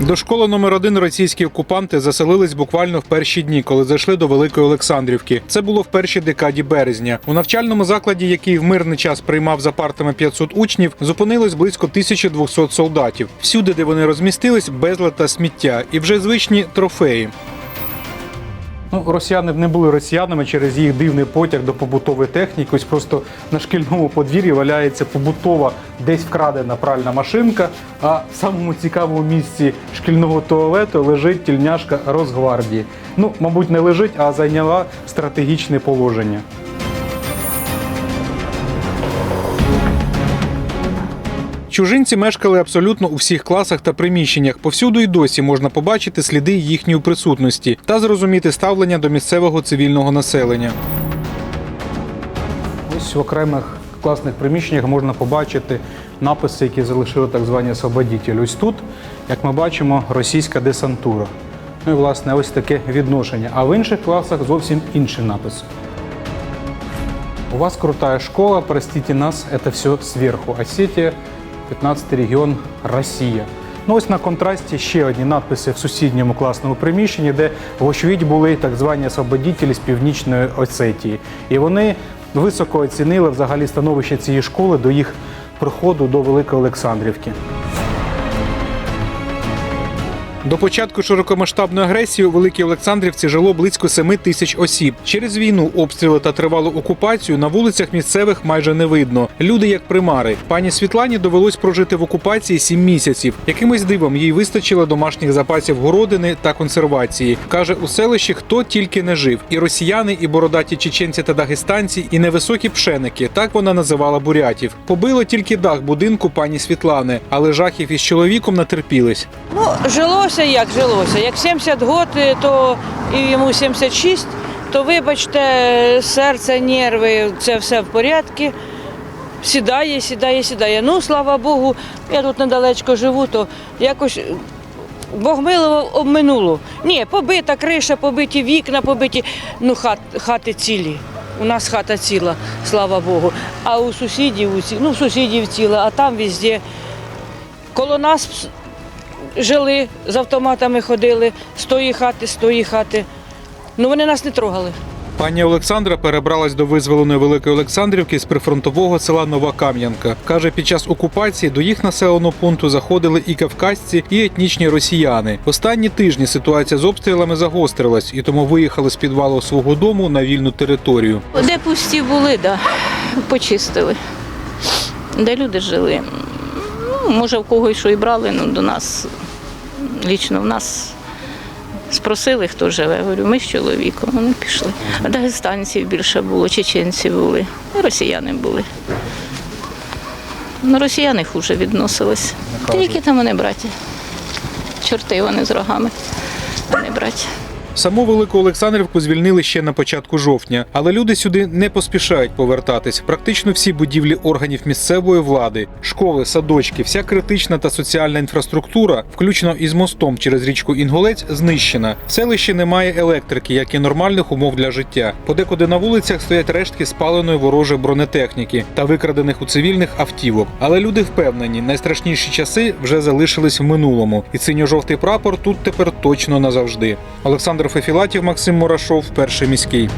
До школи номер один російські окупанти заселились буквально в перші дні, коли зайшли до Великої Олександрівки. Це було в першій декаді березня. У навчальному закладі, який в мирний час приймав за партами 500 учнів, зупинилось близько 1200 солдатів. Всюди, де вони розмістились, безлад та сміття, і вже звичні трофеї. Ну, росіяни не були росіянами через їх дивний потяг до побутової техніки. Ось просто на шкільному подвір'ї валяється побутова, десь вкрадена пральна машинка. А в самому цікавому місці шкільного туалету лежить тільняшка Росгвардії. Ну, мабуть, не лежить, а зайняла стратегічне положення. Чужинці мешкали абсолютно у всіх класах та приміщеннях. Повсюду й досі можна побачити сліди їхньої присутності та зрозуміти ставлення до місцевого цивільного населення. Ось в окремих класних приміщеннях можна побачити написи, які залишили так звані освободітелі. Ось тут, як ми бачимо, російська десантура. Ну і власне ось таке відношення. А в інших класах зовсім інші написи. У вас крутая школа, простите нас, это все сверху. Осетия, 15 регіон, Росія. Ну ось на контрасті ще одні надписи в сусідньому класному приміщенні, де вочевидь були так звані освободітелі з північної Осетії. І вони високо оцінили взагалі становище цієї школи до їх приходу до Великої Олександрівки. До початку широкомасштабної агресії у Великій Олександрівці жило близько 7 тисяч осіб. Через війну, обстріли та тривалу окупацію на вулицях місцевих майже не видно. Люди як примари. Пані Світлані довелось прожити в окупації 7 місяців. Якимось дивом їй вистачило домашніх запасів городини та консервації. каже, у селищі хто тільки не жив: і росіяни, і бородаті чеченці та дагестанці, і невисокі пшеники. Так вона називала бурятів. Побило тільки дах будинку пані Світлани, але жахів із чоловіком натерпілись. Ну, жилося як жилося. Як 70 років, то і йому 76, то вибачте, серце, нерви, це все в порядку. Сідає, сідає, сідає. Ну, слава Богу, я тут недалечко живу, то якось Бог милував обминуло. Ні, побита криша, побиті вікна, побиті, ну хат, хати цілі. У нас хата ціла, слава Богу. А у сусідів, усі- ну, сусідів ціла, а там везде. Коло нас жили, з автоматами ходили, з тої хати, з тої хати. Ну вони нас не трогали. Пані Олександра перебралась до визволеної Великої Олександрівки з прифронтового села Нова Кам'янка. Каже, під час окупації до їх населеного пункту заходили і кавказці, і етнічні росіяни. Останні тижні ситуація з обстрілами загострилась, і тому виїхали з підвалу свого дому на вільну територію. Де пусті були, да, почистили. Де люди жили. Ну, може, в когось що і брали, ну до нас, лічно в нас спросили, хто живе. Говорю, ми з чоловіком, вони пішли. А дагестанців більше було, чеченці були, росіяни були. Ну, росіяни хуже відносились. Та які там вони браті? Чорти вони з рогами. Вони браті. Саму Велику Олександрівку звільнили ще на початку жовтня, але люди сюди не поспішають повертатись. Практично всі будівлі органів місцевої влади, школи, садочки, вся критична та соціальна інфраструктура, включно із мостом через річку Інгулець, знищена. В селищі немає електрики, як і нормальних умов для життя. Подекуди на вулицях стоять рештки спаленої ворожої бронетехніки та викрадених у цивільних автівок. Але люди впевнені, найстрашніші часи вже залишились в минулому, і синьо-жовтий прапор тут тепер точно назавжди. Олександр Фефілатів, Максим Мурашов, перший міський.